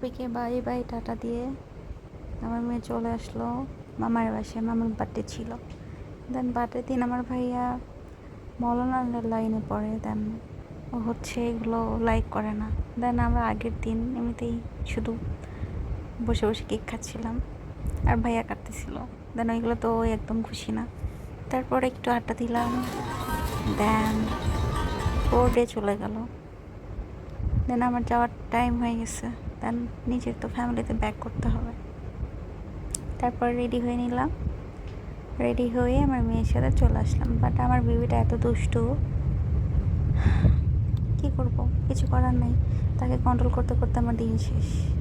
Bye bye tata দিয়ে আমার মেয়ে চলে আসলো। মামার বাসায়, মামার বার্থডে ছিল। দেন বার্থডে দিন আমার ভাইয়া মৌলানার লাইনে পড়ে। দেন ও হচ্ছে এগুলো লাইক করে না। দেন আমরা আগের দিন এমনিতেই শুধু বসে বসে কেক খাচ্ছিলাম আর ভাইয়া কাটতেছিল। দেন ওইগুলো তো একদম খুশি না। তারপর একটু আড্ডা দিলাম। দেন বোর্ডে চলে গেল। দেন আমার যাওয়ার টাইম হয়ে গেছে। দেন নিজের তো ফ্যামিলিতে ব্যাক করতে হবে। তারপর রেডি হয়ে নিলাম। রেডি হয়ে আমার মেয়ের সাথে চলে আসলাম। বাট আমার বিবিটা এত দুষ্টু। কি করব? কিছু করার নেই। তাকে কন্ট্রোল করতে করতে আমার দিন শেষ।